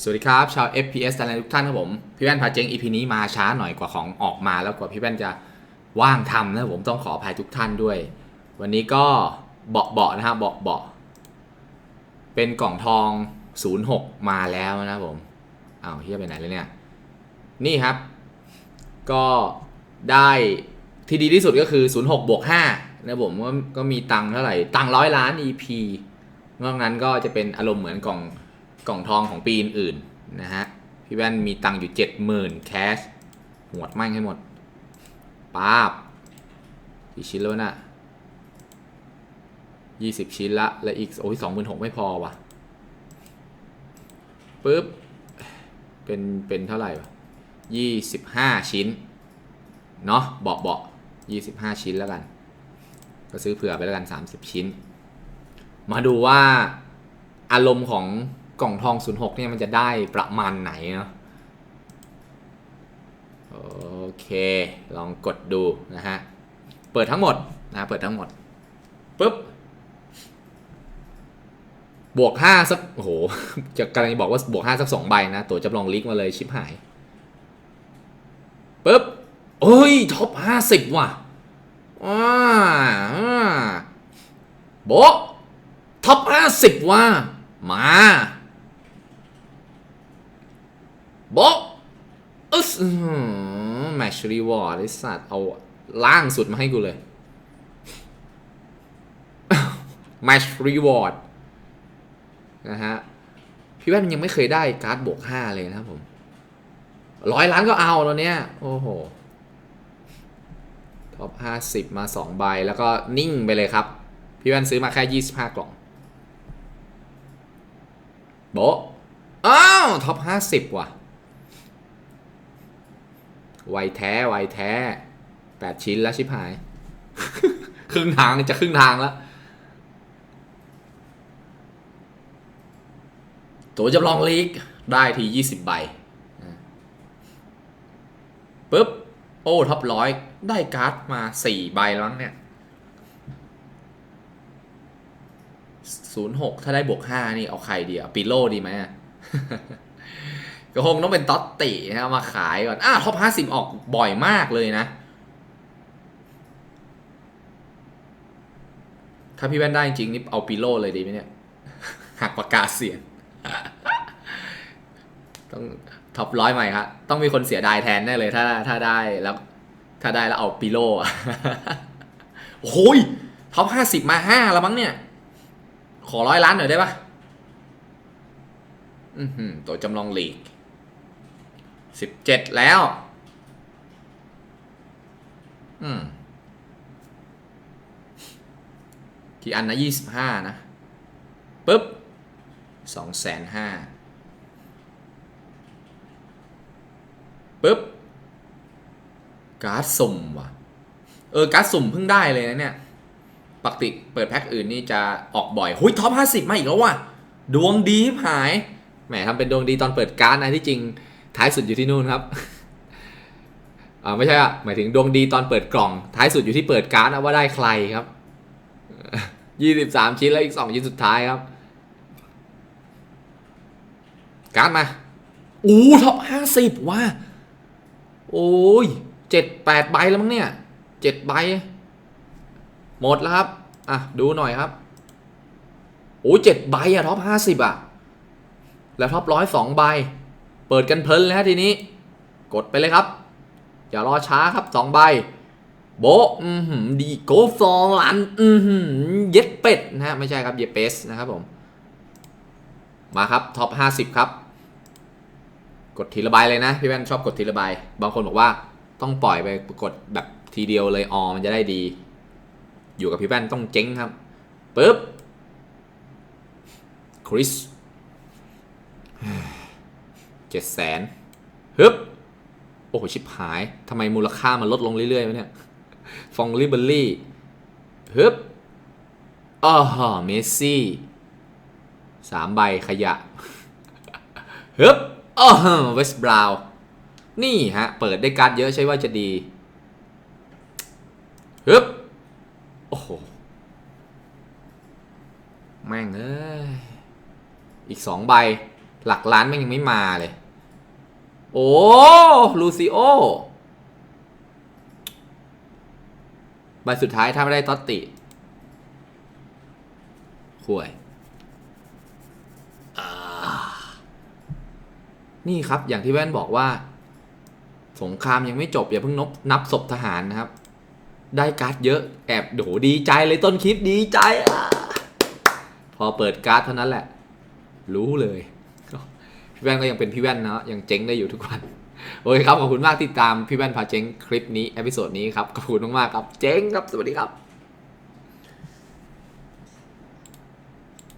สวัสดีครับ ชาว FPS ทุกท่านครับผม พี่แว่นพาเจ๊ง EP นี้มาช้าหน่อยกว่าของออกมาแล้วกว่าพี่แว่นจะว่างทำนะผมต้องขออภัยทุกท่านด้วย วันนี้ก็เบาะเบาะนะฮะเบาะเบาะเป็นกล่องทอง 06 มาแล้วนะผมอ้าวเฮียไปไหนแล้วเนี่ย นี่ครับ ก็ได้ที่ดีที่สุดก็คือ 06 บวก 5 นะผมก็ก็มีตังเท่าไหร่ ตังร้อยล้าน EP นอกนั้นก็จะเป็นอารมณ์เหมือนกล่อง กล่องทองของปีอื่นๆนะฮะ พี่แว่นมีตังค์อยู่70,000แคชหวดมั่งให้หมดป้าบกี่ชิ้นแล้วนะ่ะ20ชิ้นละ และอีกโอ้ย26,000ไม่พอว่ะปึ๊บ เป็น เป็นเท่าไหร่วะ25ชิ้น เนาะเบาะเบาะ25ชิ้นแล้วกัน ก็ซื้อเผื่อไปแล้วกัน30ชิ้น มาดูว่าอารมณ์ของ กล่องทอง 06 เนี่ยมันจะได้ประมาณไหนเนาะโอเค ลองกดดูนะฮะ เปิดทั้งหมดนะเปิดทั้งหมดปุ๊บบวก5สักโอ้โหจะกำลังจะบอกว่าบวก5สัก2ใบนะ ตัวจำลองลิกมาเลยชิบหายปุ๊บเอ้ยท็อป50 ว่ะว้าอ่าโบะท็อป50 ว่ะมา โบะอึสแมชรีวอร์ดไอสัตว์เอาล่างสุดมาให้กูเลยแมชรีวอร์ดนะฮะ พี่แว่นยังไม่เคยได้การ์ดบวก5เลยนะครับผมร้อยล้านก็เอาตอนเนี้ยโอ้โหท็อป50มา2ใบ แล้วก็นิ่งไปเลยครับ พี่แว่นซื้อมาแค่25กล่อง โบอ้าวท็อป50ว่ะ ไวแท้ไวแท้8ชิ้นแล้วชิบหาย ครึ่งทางจะครึ่งทางแล้วตัวจำลองลีกได้ที20ใบปุ๊บ โอ้ท็อปร้อยได้การ์ดมา4ใบแล้วเนี่ย06ถ้าได้บวก5นี่เอาใครดีอะปิโลดีไหมอะ ก็คงต้องเป็นต๊อตตินะมาขายก่อนอ้าท็อป50ออกบ่อยมากเลยนะ ถ้าพี่แว่นได้จริงนี่เอาปิโลเลยดีไหมเนี่ย หักปากกาเสียง ต้องท็อปร้อยใหม่ครับ ต้องมีคนเสียดายแทนแน่เลย ถ้าถ้าได้แล้ว ถ้าได้แล้วเอาปิโลอะโอ้ยท็อปห้าสิบมาห้าแล้วมั้งเนี่ย ขอร้อยล้านหน่อยได้ปะอือหือตัวจำลองลีก สิบเจ็ดแล้ว อืมกี่อันนะยี่สิบห้านะปุ๊บสองแสนห้าปุ๊บการ์ดสุ่มว่ะ เออการ์ดสุ่มเพิ่งได้เลยนะเนี่ยปกติเปิดแพ็คอื่นนี่จะออกบ่อย หุยท็อปห้าสิบมาอีกแล้วว่ะ ดวงดีหาย แหมทำเป็นดวงดีตอนเปิดการ์ดนะที่จริง ท้ายสุดอยู่ที่นู่นครับอ่าไม่ใช่อะหมายถึงดวงดีตอนเปิดกล่อง ท้ายสุดอยู่ที่เปิดการ์ดนะว่าได้ใครครับยี่สิบสามชิ้นแล้วอีกสองชิ้นสุดท้ายครับ การ์ดมาอู้ท็อปห้าสิบว่ะโอ้ยเจ็ดแปดใบแล้วมั้งเนี่ยเจ็ดใบหมดแล้วครับ อะ ดูหน่อยครับโอ้เจ็ดใบอะท็อปห้าสิบอะแล้วท็อปร้อยสองใบ เปิดกันเพลินแล้วทีนี้ กดไปเลยครับ อย่ารอช้าครับสองใบ โบอืมดีโกฟอร์ลันอืมเย็ดเป็ดนะฮะไม่ใช่ครับเยเปสนะครับผม มาครับท็อปห้าสิบครับ กดทีละใบเลยนะ พี่แว่นชอบกดทีละใบบางคนบอกว่าต้องปล่อยไปกดแบบทีเดียวเลยออมันจะได้ดี อยู่กับพี่แว่นต้องเจ๊งครับปึ๊บคริส เจ็ดแสนฮึบ โอ้โห ชิบหายทำไมมูลค่ามันลดลงเรื่อยๆวะเนี่ย ฟองลิเบอรี่ฮึบอ้อฮเมสซี่สามใบขยะฮึบอ้อเวสบราวนี่ฮะ เปิดได้การ์ดเยอะใช่ว่าจะดีฮึบโอ้โห แม่งเอ้ย อีกสองใบ หลักล้านแม่งยังไม่มาเลย โอ้ลูซิโอใบสุดท้ายถ้าไม่ได้ตอตติห่วย นี่ครับอย่างที่แว่นบอกว่า สงครามยังไม่จบ อย่าเพิ่งนบนับศพทหารนะครับ ได้การ์ดเยอะแอบโหดีใจเลยต้นคลิปดีใจอพอเปิดการ์ดเท่านั้นแหละ รู้เลย พี่แว่นก็ยังเป็นพี่แว่นนะยังเจ๊งได้อยู่ทุกวันโอเคครับขอบคุณมากที่ตามพี่แว่นพาเจ๊งคลิปนี้เอพิโซดนี้ครับขอบคุณมากๆครับเจ๊งครับสวัสดีครับ